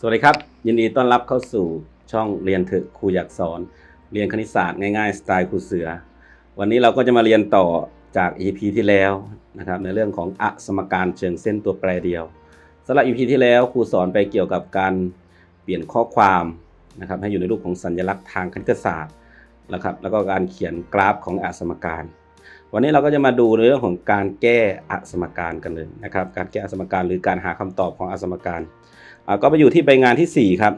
สวัสดีครับ ยินดีต้อนรับเข้าสู่ช่องเรียนเถอะครูอยากสอน เรียนคณิตศาสตร์ง่ายๆ สไตล์ครูเสือ วันนี้เราก็จะมาเรียนต่อจาก EP ที่แล้วนะครับในเรื่องของอสมการเชิงเส้นตัวแปรเดียวสำหรับ EP ที่แล้วครูสอนไปเกี่ยวกับการเปลี่ยนข้อความนะครับให้อยู่ในรูปของสัญลักษณ์ทางคณิตศาสตร์นะครับแล้วก็การเขียนกราฟของอสมการ วันนี้เราก็จะมาดูในเรื่องของการแก้อสมการกันเลยนะครับการแก้อสมการหรือการหาคำตอบของอสมการ ก็ไปอยู่ที่ใบงานที่ 4 ครับ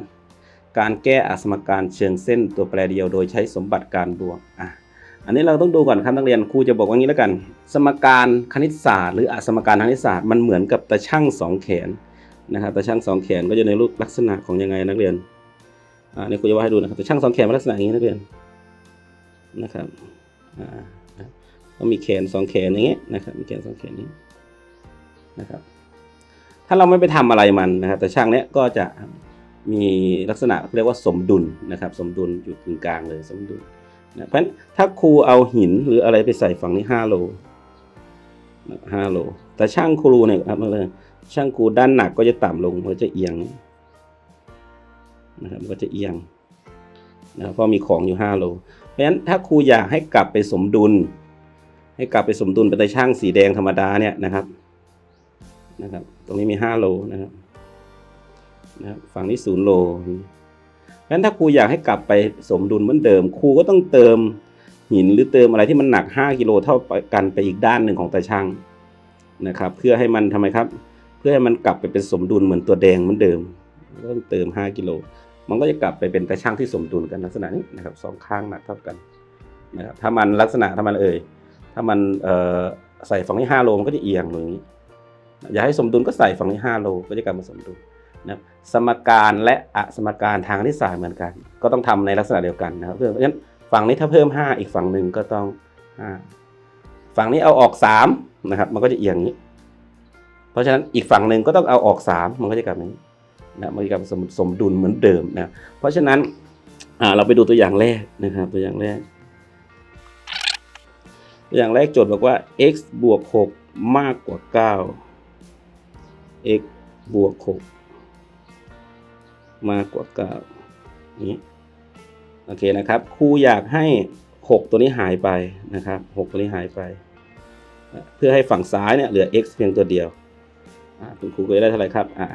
การแก้อสมการเชิงเส้นตัวแปรเดียวโดยใช้สมบัติการบวกอะอันนี้เราต้องดูก่อนครับนักเรียนครูจะบอกว่างี้แล้วกัน สมการคณิตศาสตร์หรืออสมการทางคณิตศาสตร์มันเหมือนกับตาช่างสองแขนนะครับตาช่างสองแขนก็จะในรูปลักษณะของยังไงนักเรียนอ่านี่ครูจะว่าให้ดูนะครับตาช่างสองแขนเป็นลักษณะอย่างนี้นักเรียนนะครับอ่าก็มีแขนสองแขนอย่างเงี้ยนะครับมีแขนสองแขนนี้นะครับ ถ้าเราไม่ไปทำอะไรมันนะครับ แต่ช่างเนี้ยก็จะมีลักษณะเรียกว่าสมดุลนะครับ สมดุลอยู่กึ่งกลางเลยสมดุลนะเพราะฉะนั้นถ้าครูเอาหินหรืออะไรไปใส่ฝั่งนี้ห้าโลห้าโล แต่ช่างครูเนี่ยครับเลยช่างครูด้านหนักก็จะต่ำลงมันจะเอียงนะครับมันก็จะเอียงนะเพราะมีของอยู่ห้าโล เพราะฉะนั้นถ้าครูอยากให้กลับไปสมดุล ให้กลับไปสมดุลเป็นตาช่างสีแดงธรรมดาเนี่ยนะครับ นะครับ ตรงนี้มี 5 โลนะครับนะครับฝั่งนี้0โลเพราะฉะนั้นถ้าครูอยากให้กลับไปสมดุลเหมือนเดิม ครูก็ต้องเติมหินหรือเติมอะไรที่มันหนัก 5 กิโลเท่ากันไปอีกด้านหนึ่งของตาช่างนะครับ เพื่อให้มันทำไมครับ เพื่อให้มันกลับไปเป็นสมดุลเหมือนตัวแดงเหมือนเดิมต้องเติม 5 กิโล มันก็จะกลับไปเป็นตาช่างที่สมดุลกันลักษณะนี้นะครับสองข้างหนักเท่ากันนะครับถ้ามันลักษณะถ้ามันเอ่ยถ้ามันใส่ฝั่งนี้5โลมันก็จะเอียงอย่างนี้ อยากให้สมดุลก็ใส่ฝั่งนี้5โลก็จะกลับมาสมดุลนะสมการและอสมการทางคณิตศาสตร์เหมือนกัน ก็ต้องทำในลักษณะเดียวกันนะครับเพราะฉะนั้นฝั่งนี้ถ้าเพิ่ม 5 อีกฝั่งหนึ่งก็ต้อง 5 ฝั่งนี้เอาออก3นะครับมันก็จะเอียงนี้ เพราะฉะนั้นอีกฝั่งหนึ่งก็ต้องเอาออก 3 มันก็จะกลับอย่างนี้นะมันจะกลับสมสมดุลเหมือนเดิมนะเพราะฉะนั้นเราไปดูตัวอย่างแรกนะครับตัวอย่างแรกตัวอย่างแรกโจทย์บอกว่า x บวก6มากกว่า 9 x บวก 6 มากกว่า9นี้โอเคนะครับครูอยากให้ 6 ตัวนี้หายไปนะครับ 6 ตัวนี้หายไป เพื่อให้ฝั่งซ้ายเนี่ยเหลือ x เพียงตัวเดียวคุณครูก็ได้เท่าไหร่ครับอ่า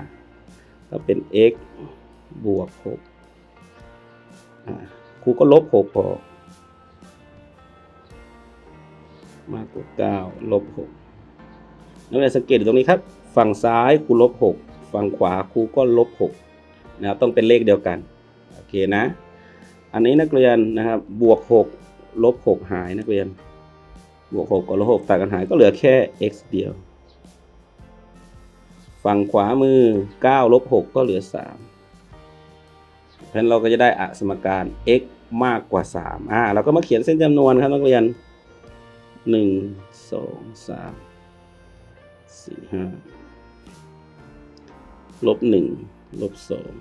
ก็เป็น x บวก6ครูก็ลบ6พอมากกว่า9ลบ6นักเรียนสังเกตตรงนี้ครับ ฝั่งซ้ายคูลบ6ฝั่งขวาครูก็ลบ6นะครับต้องเป็นเลขเดียวกันโอเคนะ อันนี้นักเรียนนะครับบวก6ลบ6หายนักเรียน บวก6กับลบ6ตัดกันหายก็เหลือแค่ x เดียว ฝั่งขวามือ9ลบ6ก็เหลือ3เพราะนั้นเราก็จะได้อสมการ x มากกว่า 3 อ่า เราก็มาเขียนเส้นจำนวนครับนักเรียนหนึ่งสองสามสี่ห้า ลบหนึ่งลบสอง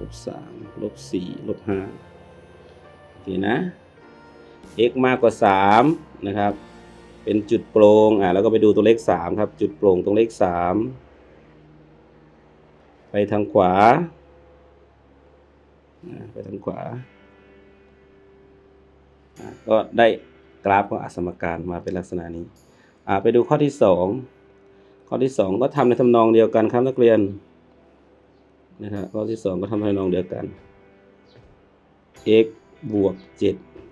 ลบสามลบสี่ลบห้าโอเคนะ x มากกว่าสามนะครับ เป็นจุดโปร่งอ่าแล้วก็ไปดูตัวเลขสามครับ จุดโปร่งตรงเลขสามไปทางขวาไปทางขวา ก็ได้กราฟของอสมการมาเป็นลักษณะนี้อ่าไปดูข้อที่สอง ข้อที่สองก็ทำในทำนองเดียวกันครับนักเรียนนะครับข้อที่สองก็ทำในทำนองเดียวกัน x บวก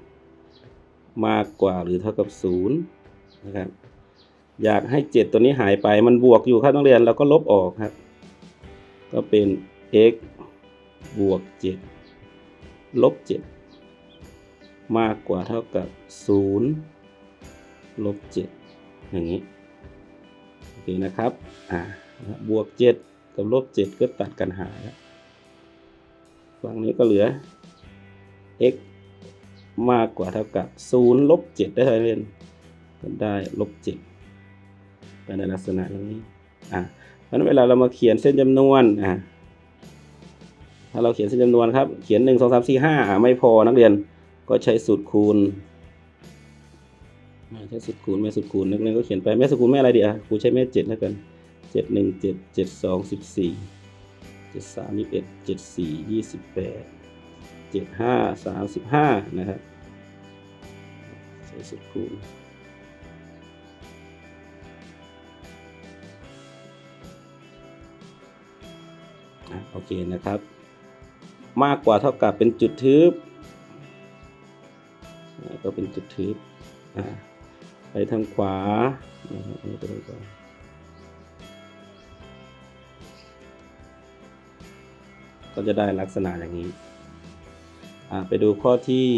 7 มากกว่าหรือเท่ากับ0นะครับอยากให้ 7 ตัวนี้หายไปมันบวกอยู่ครับนักเรียนเราก็ลบออกครับ ก็เป็น x บวก 7 ลบ 7 มากกว่าเท่ากับ 0 ลบ 7 อย่างนี้ เคนะครับอ่าบวก7กับลบ7ก็ตัดกันหายแล้วฝั่งนี้ก็เหลือ x มากกว่าเท่ากับ0ลบ7ได้เท่าไหร่เรียนก็ได้ลบ7เป็นในลักษณะอย่างนี้อ่าเพราะฉะนั้นเวลาเรามาเขียนเส้นจำนวนอ่าถ้าเราเขียนเส้นจำนวนครับ เขียน 1 2 3 4 5อ่าไม่พอนักเรียนก็ใช้สูตรคูณ ใช้สูตรคูณแม่สูตรคูณนักเรียนก็เขียนไปแม่สูตรคูณแม่อะไรดีอะครูใช้แม่เจ็ดแล้วกันเจ็ดหนึ่งเจ็ดเจ็ดสองสิบสี่เจ็ดสามยี่สิบเอ็ดเจ็ดสี่ยี่สิบแปดเจ็ดห้าสามสิบห้านะครับใช้สุดคูณอะโอเคนะครับ มากกว่าเท่ากับเป็นจุดทึบก็เป็นจุดทึบอะ ไปทางขวาไปทางขวาก็จะได้ลักษณะอย่างนี้อ่าไปดูข้อที่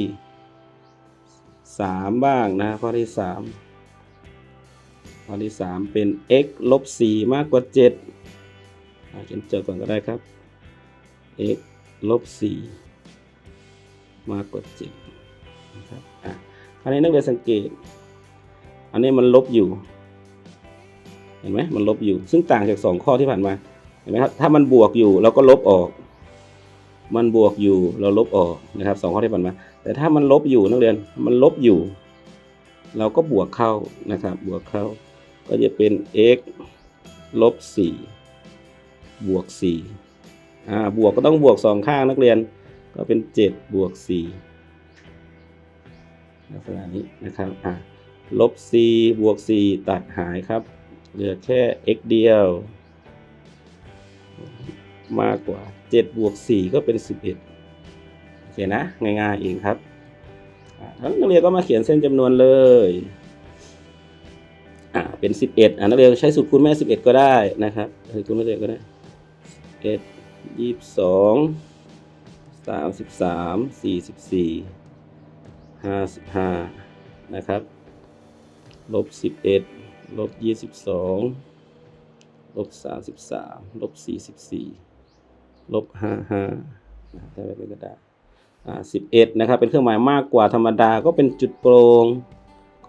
สามบ้างนะข้อที่สามข้อที่สามเป็น x ลบสี่มากกว่าเจ็ดอ่าเขียนโจทย์ก่อนก็ได้ครับ x ลบสี่มากกว่าเจ็ดนะครับอะคราวนี้นักเรียนสังเกต อันนี้มันลบอยู่ เห็นไหมมันลบอยู่ ซึ่งต่างจากสองข้อที่ผ่านมา เห็นไหมครับ ถ้ามันบวกอยู่เราก็ลบออก มันบวกอยู่เราลบออกนะครับสองข้อที่ผ่านมา แต่ถ้ามันลบอยู่นักเรียน มันลบอยู่ เราก็บวกเข้านะครับ บวกเข้า ก็จะเป็น x ลบ4บวก4อ่า บวกก็ต้องบวกสองข้างนักเรียน ก็เป็น7บวก4ลักษณะนี้นะครับ อ่า ลบ4บวก 4 ตัดหายครับ เหลือแค่ x เดียว มากกว่า 7 บวก 4 ก็เป็น 11 โอเคนะ ง่ายๆเองครับทั้งนักเรียนก็มาเขียนเส้นจำนวนเลยอ่าเป็น 11อ่านักเรียนใช้สูตรคูณแม่ 11 ก็ได้นะครับใช้คูณแม่11ก็ได้11 22 33 44 55 นะครับ ลบ11ลบ22ลบ33ลบ44ลบ55นะครับได้เป็นกระดาษอ่า11นะครับ เป็นเครื่องหมายมากกว่าธรรมดาก็เป็นจุดโปรง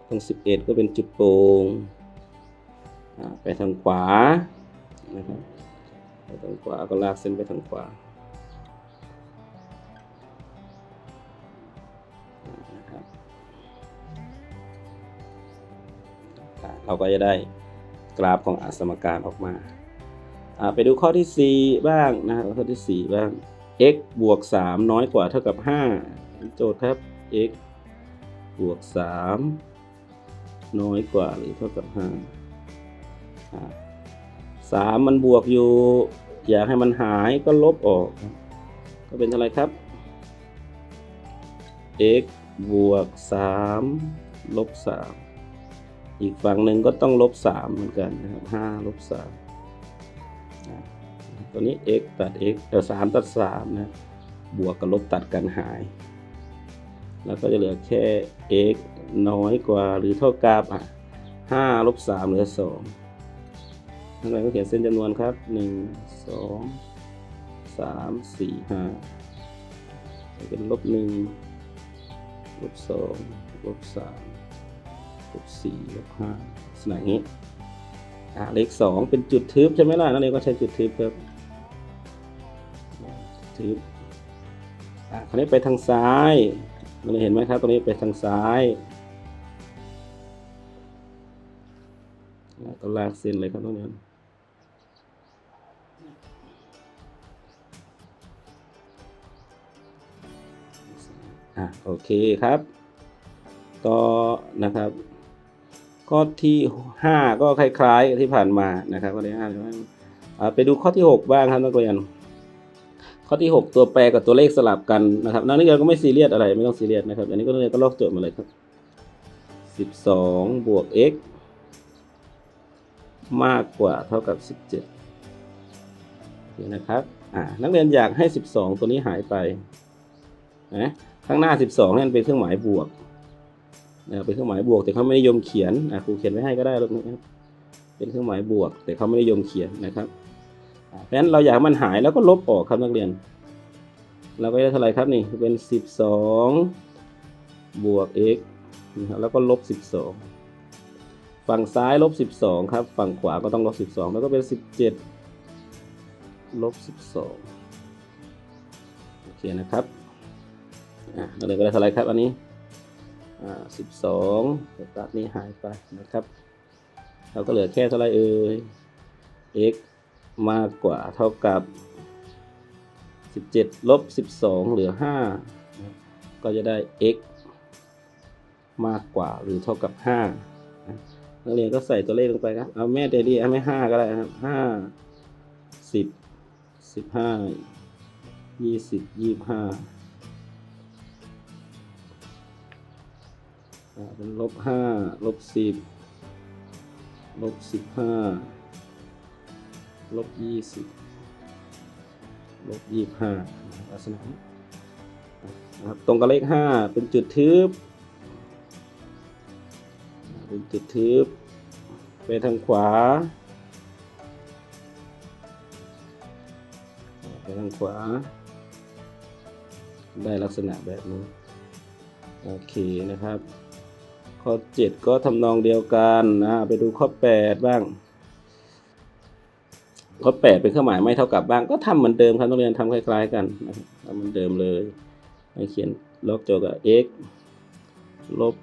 ตรง11ก็เป็นจุดโปรงอ่าไปทางขวานะครับไปทางขวาก็ลากเส้นไปทางขวา นะครับอ่าเราก็จะได้กราฟของอสมการออกมา ไปดูข้อที่ 4 บ้างนะครับข้อที่ 4 บ้าง x บวก 3 น้อยกว่าเท่ากับ 5 โจทย์ครับ x บวก 3 น้อยกว่าหรือเท่ากับ5อ่าสามมันบวกอยู่ อยากให้มันหายก็ลบออก ก็เป็นอะไรครับ x บวก 3 ลบ 3 อีกฝั่งหนึ่งก็ต้องลบ3เหมือนกันนะครับ5ลบ3ตัวนี้ x ตัด x เออ3ตัด3นะบวกกับลบตัดกันหาย แล้วก็จะเหลือแค่ x น้อยกว่าหรือเท่ากับ5ลบ3เหลือ2ทั้งหมดก็เขียนเส้นจำนวนครับ 1 2 3 4 5เป็นลบ1ลบ2ลบ3 ลบสี่ลบห้าลักษณะอย่างนี้อ่าเลขสองเป็นจุดทึบใช่ไหมล่ะนั่นเองก็ใช้จุดทึบครับทึบอ่าคราวนี้ไปทางซ้ายเราเห็นไหมครับตรงนี้ไปทางซ้ายแล้วก็ลากเส้นเลยครับตรงนี้อะโอเคครับ ก็นะครับ ข้อที่ 5 ก็คล้ายๆกับที่ผ่านมานะครับข้อที่ห้าไปดูข้อที่ 6 บ้างครับนักเรียน ข้อที่ 6 ตัวแปรกับตัวเลขสลับกันนะครับนักเรียนก็ไม่ซีเรียสอะไรไม่ต้องซีเรียสนะครับอันนี้ก็นักเรียนก็ลอกโจทย์มาเลยครับ 12 บวก x มากกว่าเท่ากับ 17โอเนะครับอ่านักเรียนอยากให้ 12 ตัวนี้หายไปนะข้างหน้า 12นั่นเป็นเครื่องหมายบวก นะครับเป็นเครื่องหมายบวกแต่เขาไม่นิยมเขียนอะครูเขียนไว้ให้ก็ได้ลูกนะครับเป็นเครื่องหมายบวก แต่เขาไม่นิยมเขียนนะครับเพราะฉะนั้นเราอยากให้มันหายแล้วก็ลบออกครับนักเรียน เราก็ได้เท่าไหร่ครับนี่เป็น 12 บวก x นะครับแล้วก็ลบ 12 ฝั่งซ้ายลบ 12 ครับ ฝั่งขวาก็ต้องลบ 12 แล้วก็เป็น 17 ลบ 12 โอเคนะครับ อะนักเรียนก็ได้เท่าไหร่ครับอันนี้ สิบสองตัดนี้หายไปนะครับ เราก็เหลือแค่เท่าไรเอ่ย x มากกว่าเท่ากับ 17 ลบ 12 เหลือ 5 ก็จะได้ x มากกว่าหรือเท่ากับ 5นะนักเรียนก็ใส่ตัวเลขลงไปครับเอาแม่เดดีเอาไม่ 5 ก็ได้ครับ 5 10 15 20 25 เป็นลบ5ลบ10ลบ15ลบ20ลบ25ลักษณะนี้นะครับตรงกับเลขห้าเป็นจุดทึบ เป็นจุดทึบ ไปทางขวา ไปทางขวา ได้ลักษณะแบบนี้ โอเคนะครับ ข้อ 7 ก็ทำนองเดียวกันนะไปดูข้อ 8 บ้าง ข้อ 8 เป็นเครื่องหมายไม่เท่ากับบ้าง ก็ทำเหมือนเดิมครับนักเรียนทำคล้ายๆกันนะครับทำเหมือนเดิมเลยให้เขียนลบโจทย์กับ x ลบ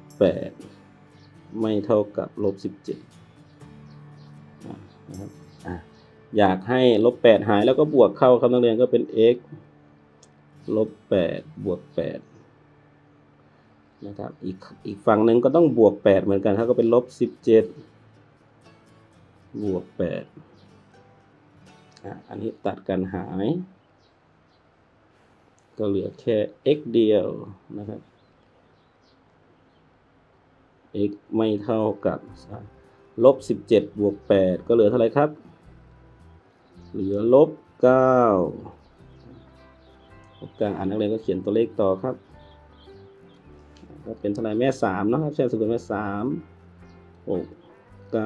8 ไม่เท่ากับลบ 17นะครับอะอยากให้ลบ 8 หายแล้วก็บวกเข้าครับนักเรียนก็เป็น x ลบ 8 บวก 8 นะครับอีกอีกฝั่งหนึ่งก็ต้องบวก 8 เหมือนกันครับก็เป็นลบ 17 บวก8อะอันนี้ตัดกันหาย ก็เหลือแค่ x เดียวนะครับ x ไม่เท่ากับลบ 17 บวก 8 ก็เหลือเท่าไหร่ครับ เหลือลบ9ลบกลางอ่านนักเรียนก็เขียนตัวเลขต่อครับ ก็เป็นเท่าไหร่แม่3นะครับใช้สกุลแม่3 6 9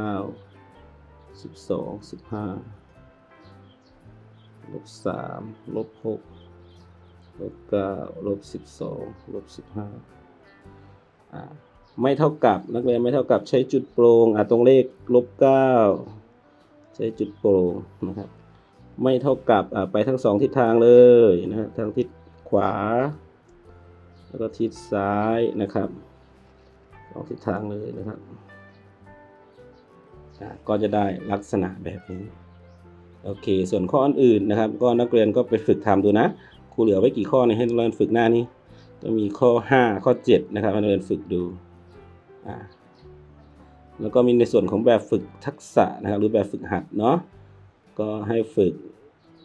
12 15ลบ3ลบ6ลบเก้าลบสิบสองลบสิบห้าอ่าไม่เท่ากับนักเรียนไม่เท่ากับใช้จุดโปรงอ่าตรงเลขลบเก้าใช้จุดโปรงนะครับ ไม่เท่ากับอ่าไปทั้งสองทิศทางเลยนะฮะทางทิศขวา แล้วก็ทิศซ้ายนะครับสองทิศทางเลยนะครับอ่าก็จะได้ลักษณะแบบนี้โอเค ส่วนข้ออื่นๆนะครับ ก็นักเรียนก็ไปฝึกทำดูนะครูเหลือไว้กี่ข้อเนี่ยให้นักเรียนฝึกหน้านี้จะมีข้อ 5 ข้อ 7 นะครับให้นักเรียนฝึกดูอ่าแล้วก็มีในส่วนของแบบฝึกทักษะนะครับ หรือแบบฝึกหัดเนาะก็ให้ฝึก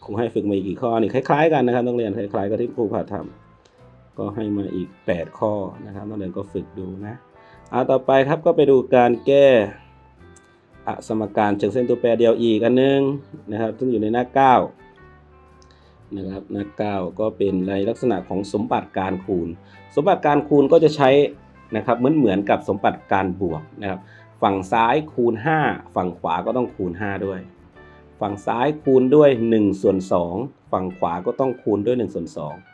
คงให้ฝึกมาอีกกี่ข้อนี่คล้าย ๆ กันนะครับนักเรียนคล้ายๆกับที่ครูผ่าทำ ก็ให้มาอีก 8 ข้อนะครับนักเรียนก็ฝึกดูนะเอาต่อไปครับก็ไปดูการแก้อสมการเชิงเส้นตัวแปรเดียวอีกอันนึงนะครับซึ่งอยู่ในหน้า 9 นะครับหน้าเก้าก็เป็นในลักษณะของสมบัติการคูณ สมบัติการคูณก็จะใช้นะครับเหมือนเหมือนกับสมบัติการบวกนะครับฝั่งซ้ายคูณ 5 ฝั่งขวาก็ต้องคูณ 5 ด้วย ฝั่งซ้ายคูณด้วย1ส่วน2ฝั่งขวาก็ต้องคูณด้วย1ส่วน2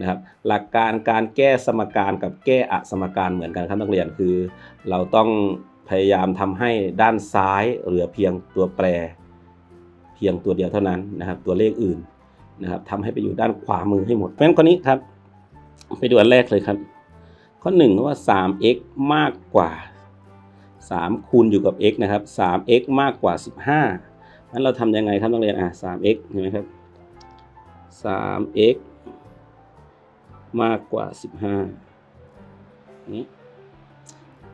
นะครับหลักการการแก้สมการกับแก้อสมการเหมือนกันครับนักเรียนคือ เราต้องพยายามทำให้ด้านซ้ายเหลือเพียงตัวแปร เพียงตัวเดียวเท่านั้นนะครับตัวเลขอื่นนะครับทำให้ไปอยู่ด้านขวามือให้หมดเพราะฉะนั้นข้อนี้ครับ ไปดูอันแรกเลยครับ ข้อ1ว่า 3x มากกว่า 3 คูณอยู่กับ x นะครับ 3x มากกว่า 15นั้นเราทำยังไงครับนักเรียนอะ 3x เห็นไหมครับ 3x มากกว่า 15นี้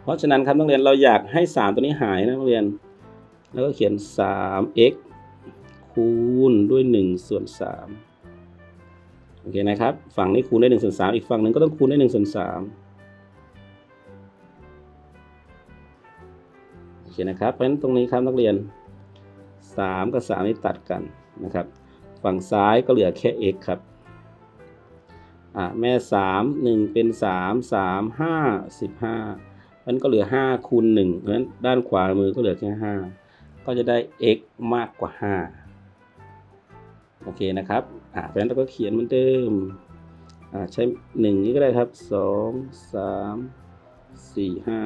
เพราะฉะนั้นครับนักเรียนเราอยากให้ 3 ตัวนี้หายนะนักเรียน แล้วก็เขียน 3x คูณด้วย 1 ส่วน 3 โอเคนะครับ ฝั่งนี้คูณได้1ส่วน3อีกฝั่งหนึ่งก็ต้องคูณได้1ส่วน3โอเคนะครับ เพราะฉะนั้นตรงนี้ครับนักเรียน 3 กับ 3 นี้ตัดกันนะครับ ฝั่งซ้ายก็เหลือแค่ x ครับ อ่าแม่3 1เป็น3 3 5 15มันก็เหลือ5คูณ1เพราะฉะนั้นด้านขวามือก็เหลือแค่5ก็จะได้ x มากกว่า5โอเคนะครับอ่าเพราะฉะนั้นเราก็เขียนเหมือนเดิมอ่าใช้หนึ่งนี้ก็ได้ครับสองสามสี่ห้า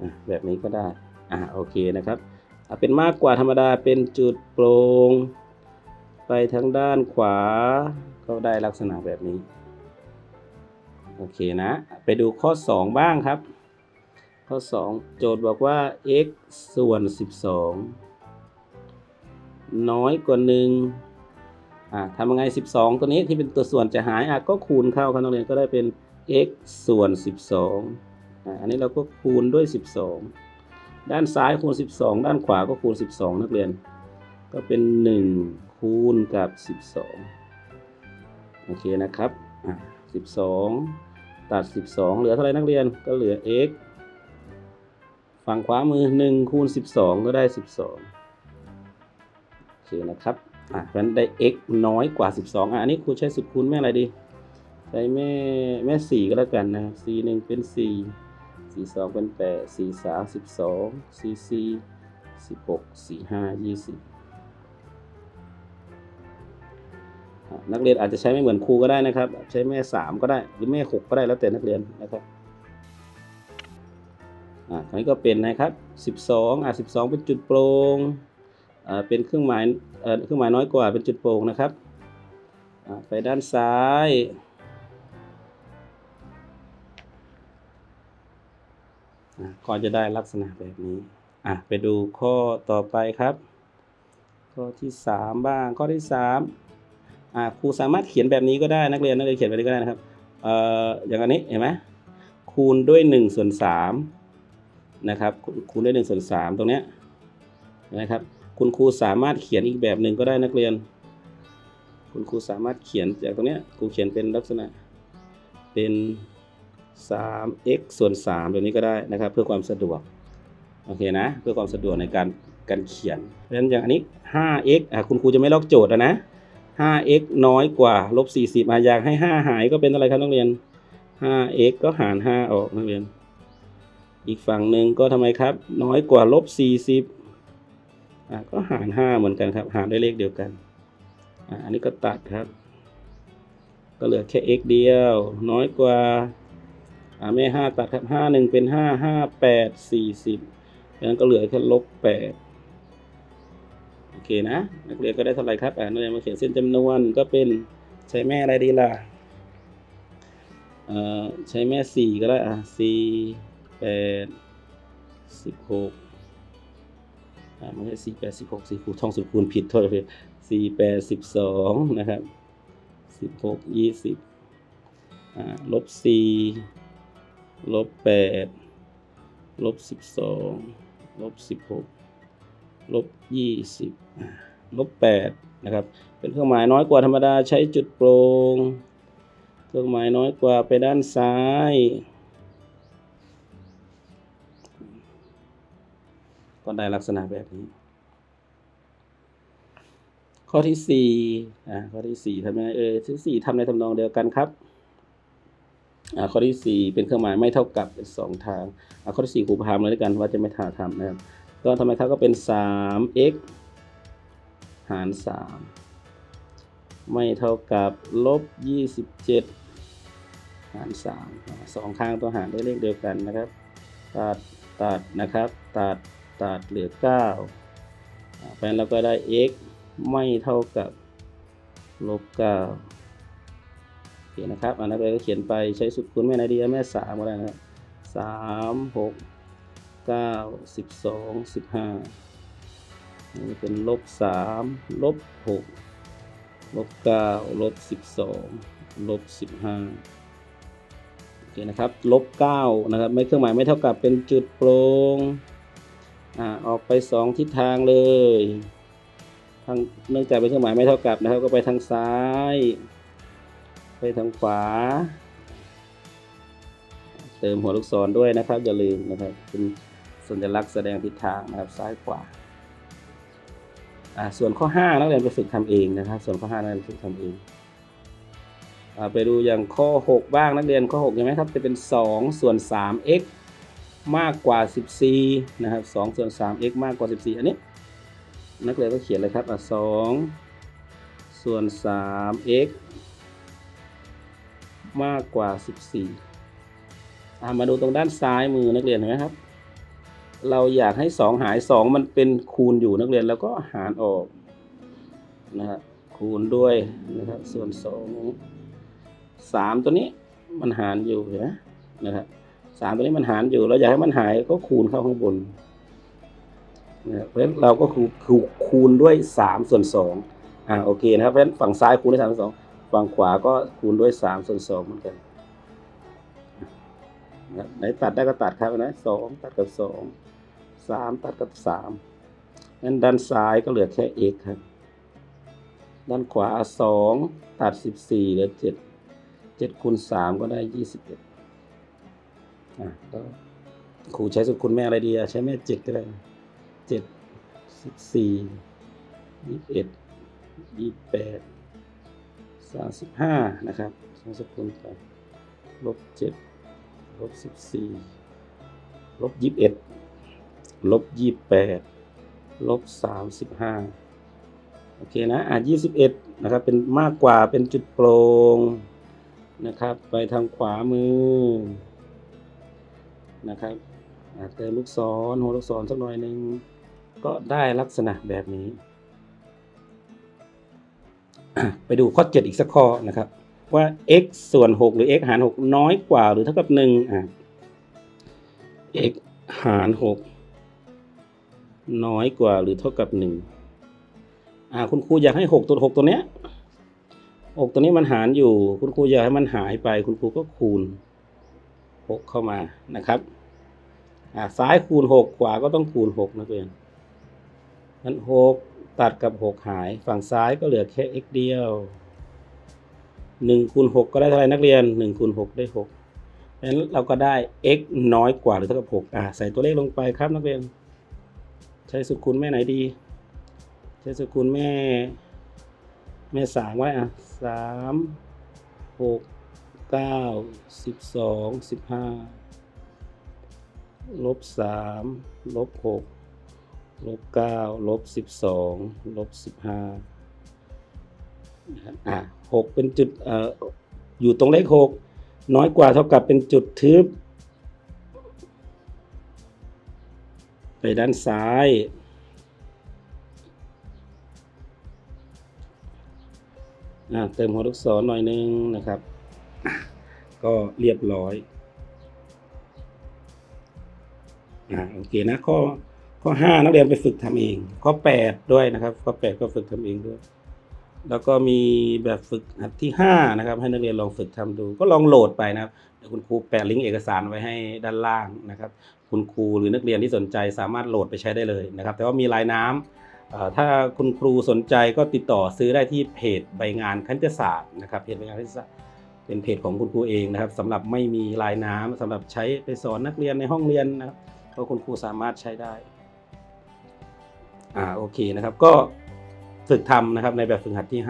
อะแบบนี้ก็ได้อ่าโอเคนะครับ เป็นมากกว่าธรรมดาเป็นจุดโปร่งไปทางด้านขวาก็ได้ลักษณะแบบนี้ โอเคนะ ไปดูข้อ 2 บ้างครับข้อข้อ 2 โจทย์บอกว่า x ส่วน 12 น้อยกว่า1อ่าทำยังไง 12 ตัวนี้ที่เป็นตัวส่วนจะหายอะก็คูณเข้าครับนักเรียนก็ได้เป็น x ส่วน 12อ่าอันนี้เราก็คูณด้วย 12 ด้านซ้ายคูณ 12 ด้านขวาก็คูณ 12 นักเรียน ก็เป็น 1 คูณกับ 12 โอเคนะครับอะ12 ตัด 12 เหลือเท่าไรนักเรียนก็เหลือ x ฝั่งขวามือ 1 คูณ 12 ก็ได้ 12 โอเคนะครับอะเพราะฉะนั้นได้ x น้อยกว่า 12 อะ อันนี้ครูใช้สุดคูณแม่อะไรดี ใช้แม่แม่ 4 ก็แล้วกันนะ 4 1 เป็น 4 4 2เป็น8 4 3 12 4 4 16 4 5 20อะนักเรียนอาจจะใช้ไม่เหมือนครูก็ได้นะครับ ใช้แม่3ก็ได้หรือแม่6ก็ได้แล้วแต่นักเรียนนะครับอ่าคราวนี้ก็เป็นนะครับ12อ่า12เป็นจุดโปร่งอ่าเป็นเครื่องหมายเอ่อเครื่องหมายน้อยกว่าเป็นจุดโปร่งนะครับอ่าไปด้านซ้าย ก็จะได้ลักษณะแบบนี้ อะไปดูข้อต่อไปครับ ข้อที่ 3 บ้าง ข้อที่3อะครูสามารถเขียนแบบนี้ก็ได้นักเรียนนักเรียนเขียนแบบนี้ก็ได้นะครับ เอ่ออย่างอันนี้เห็นไหมคูณด้วย1ส่วน3นะครับคูณด้วย1ส่วน3ตรงเนี้ยนะครับ คุณครูสามารถเขียนอีกแบบหนึ่งก็ได้นักเรียน คุณครูสามารถเขียนจากตรงเนี้ยครูเขียนเป็นลักษณะเป็น 3x ส่วน3แบบนี้ก็ได้นะครับ เพื่อความสะดวกโอเคนะ เพื่อความสะดวกในการการเขียนเพราะฉะนั้นอย่างอันนี้ 5x อะคุณครูจะไม่ลอกโจทย์นะ 5x น้อยกว่าลบ40อะอยากให้ 5 หายก็เป็นอะไรครับนักเรียน 5x ก็หาร 5 ออกนักเรียน อีกฝั่งหนึ่งก็ทำไมครับ น้อยกว่าลบ40อะก็หาร 5 เหมือนกันครับ หารด้วยเลขเดียวกันอะอันนี้ก็ตัดครับ ก็เหลือแค่ x เดียว น้อยกว่า อ่าไม่ห้าตัดครับห้าหนึ่งเป็นห้าห้าแปดสี่สิบดังนั้นก็เหลือแค่ลบแปดโอเคนะ นักเรียนก็ได้เท่าไหร่ครับอ่านักเรียนมาเขียนเส้นจำนวนก็เป็นใช้แม่อะไรดีล่ะเอ่อใช้แม่สี่ก็ได้อะสี่แปดสิบหกอ่าไม่ใช่สี่แปดสิบหกสี่คูณท่องสุดคูณผิดโทษเลยสี่แปดสิบสองนะครับสิบหกยี่สิบอ่าลบสี่ ลบแปดลบสิบสองลบสิบหกลบยี่สิบลบแปดนะครับ เป็นเครื่องหมายน้อยกว่าธรรมดาใช้จุดโปร่งเครื่องหมายน้อยกว่าไปด้านซ้าย ก็ได้ลักษณะแบบนี้ ข้อที่สี่อ่าข้อที่สี่ทำไงเออที่สี่ทำในทำนองเดียวกันครับ ข้อที่ 4 เป็นเครื่องหมายไม่เท่ากับเป็นสองทางอ่าข้อที่4ครูพามเลยด้วยกันว่าจะไม่ทาทำนะครับก็ทำไมครับก็เป็น 3x หาร 3 ไม่เท่ากับลบ 27 หาร3อ่าสองข้างต้องหารด้วยเลขเดียวกันนะครับ ตัดตัดนะครับ ตัดตัดเหลือ 9เพราะฉะนั้นเราก็ได้ x ไม่เท่ากับลบ 9 เคนะครับอันนั้นเราก็เขียนไปใช้สุดคูณแม่นาดีแม่สามก็ได้นะครับสามหกเก้าสิบสองสิบห้าอันนี้เป็นลบสามลบหกลบเก้าลบสิบสองลบสิบห้าโอเคนะครับลบเก้านะครับไม่เครื่องหมายไม่เท่ากับเป็นจุดโปร่งอ่าออกไปสองทิศทางเลยทางเนื่องจากเป็นเครื่องหมายไม่เท่ากับนะครับก็ไปทางซ้าย ไปทางขวา เติมหัวลูกศรด้วยนะครับ อย่าลืมนะครับเป็นสัญลักษณ์แสดงทิศทางนะครับซ้ายขวาอ่าส่วนข้อ 5 นักเรียนไปฝึกทำเองนะครับ ส่วนข้อ 5 นักเรียนฝึกทำเองอ่าไปดูอย่างข้อ 6 บ้างนักเรียนข้อ6เห็นไหมครับ จะเป็น 2 ส่วน 3x มากกว่า 14 นะครับ 2 ส่วน 3x มากกว่า 14 อันนี้ นักเรียนก็เขียนเลยครับอะ2ส่วน 3x มากกว่า 14อ่ามาดูตรงด้านซ้ายมือนักเรียนเห็นไหมครับ เราอยากให้ 2 หาย 2 มันเป็นคูณอยู่นักเรียนแล้วก็หารออกนะครับคูณด้วยนะครับส่วน 2 3 ตัวนี้มันหารอยู่เห็นไหมนะครับสามตัวนี้มันหารอยู่ เราอยากให้มันหายก็คูณเข้าข้างบนนะครับเพราะฉะนั้นเราก็คูคูคูณด้วยสามส่วนสองอ่าโอเคนะครับเพราะฉะนั้นฝั่งซ้ายคูณด้วยสามส่วนสอง ฝั่งขวาก็คูณด้วยสามส่วนสองเหมือนกันนะไหนตัดได้ก็ตัดครับนะสองตัดกับสองสามตัดกับสามงั้นด้านซ้ายก็เหลือแค่ x ครับ ด้านขวาสองตัดสิบสี่เหลือเจ็ดเจ็ดคูณสามก็ได้ยี่สิบเอ็ดอะก็ครูใช้สูตรคุณแม่อะไรดีอะใช้แม่เจ็ดก็ได้เจ็ดสิบสี่ยี่สิบเอ็ดยี่สิบแปด สามสิบห้านะครับใช้สูตรคูณไปลบเจ็ดลบสิบสี่ลบยี่สิบเอ็ดลบยี่สิบแปดลบสามสิบห้าโอเคนะ อะ21นะครับ เป็นมากกว่าเป็นจุดโปร่งนะครับ ไปทางขวามือนะครับอะเติมลูกศรหัวลูกศรสักหน่อยหนึ่งก็ได้ลักษณะแบบนี้ ไปดูข้อ 7 อีกสักข้อนะครับ ว่า x ส่วน 6 หรือ x หาร 6 น้อยกว่าหรือเท่ากับ1อะ x หาร 6 น้อยกว่าหรือเท่ากับ1อ่าคุณครูอยากให้หกตัวหกตัวเนี้ยหกตัวนี้มันหารอยู่ คุณครูอยากให้มันหายไป คุณครูก็คูณหกเข้ามานะครับอ่าซ้ายคูณหกขวาก็ต้องคูณหกนักเรียนนั้นหก ตัดกับหกหาย ฝั่งซ้ายก็เหลือแค่ x เดียวหนึ่งคูณหกก็ได้เท่าไหร่นักเรียนหนึ่งคูณหกได้หกเพราะฉะนั้นเราก็ได้ x น้อยกว่าหรือเท่ากับหกอ่าใส่ตัวเลขลงไปครับนักเรียน ใช้สุดคูณแม่ไหนดี ใช้สกุลแม่ แม่สามไว้อะสามหกเก้าสิบสองสิบห้าลบสามลบหก ลบเก้าลบสิบสองลบสิบห้าอะหกเป็นจุดเอ่ออยู่ตรงเลขหกน้อยกว่าเท่ากับเป็นจุดทึบ ไปด้านซ้ายอ่าเติมหัวลูกศรหน่อยนึงนะครับ ก็เรียบร้อยอ่าโอเคนะข้อ ข้อห้านักเรียนไปฝึกทำเอง ข้อแปดด้วยนะครับ ข้อแปดก็ฝึกทำเองด้วย แล้วก็มีแบบฝึกหัดที่ห้านะครับ ให้นักเรียนลองฝึกทำดู ก็ลองโหลดไปนะครับเดี๋ยวคุณครูแปะลิงก์เอกสารไว้ให้ด้านล่างนะครับ คุณครูหรือนักเรียนที่สนใจสามารถโหลดไปใช้ได้เลยนะครับ แต่ว่ามีลายน้ำเอ่อถ้าคุณครูสนใจก็ติดต่อซื้อได้ที่เพจใบงานคณิตศาสตร์นะครับเพจใบงานคณิตศาสตร์เป็นเพจของคุณครูเองนะครับสำหรับไม่มีลายน้ำสำหรับใช้ไปสอนนักเรียนในห้องเรียนนะครับก็คุณครูสามารถใช้ได้ อ่าโอเคนะครับก็ฝึกทำนะครับในแบบฝึกหัดที่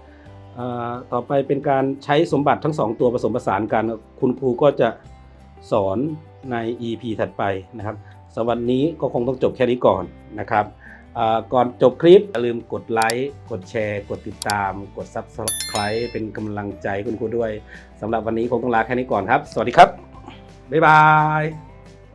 5เอ่อต่อไปเป็นการใช้สมบัติทั้งสองตัวผสมผสานกัน คุณครูก็จะสอนใน EP ถัดไปนะครับสำหรับวันนี้ก็คงต้องจบแค่นี้ก่อนนะครับอ่าก่อนจบคลิปอย่าลืมกดไลค์กดแชร์ กดติดตาม กด Subscribe เป็นกำลังใจคุณครูด้วยสำหรับวันนี้คงต้องลาแค่นี้ก่อนครับ สวัสดีครับ บ๊ายบาย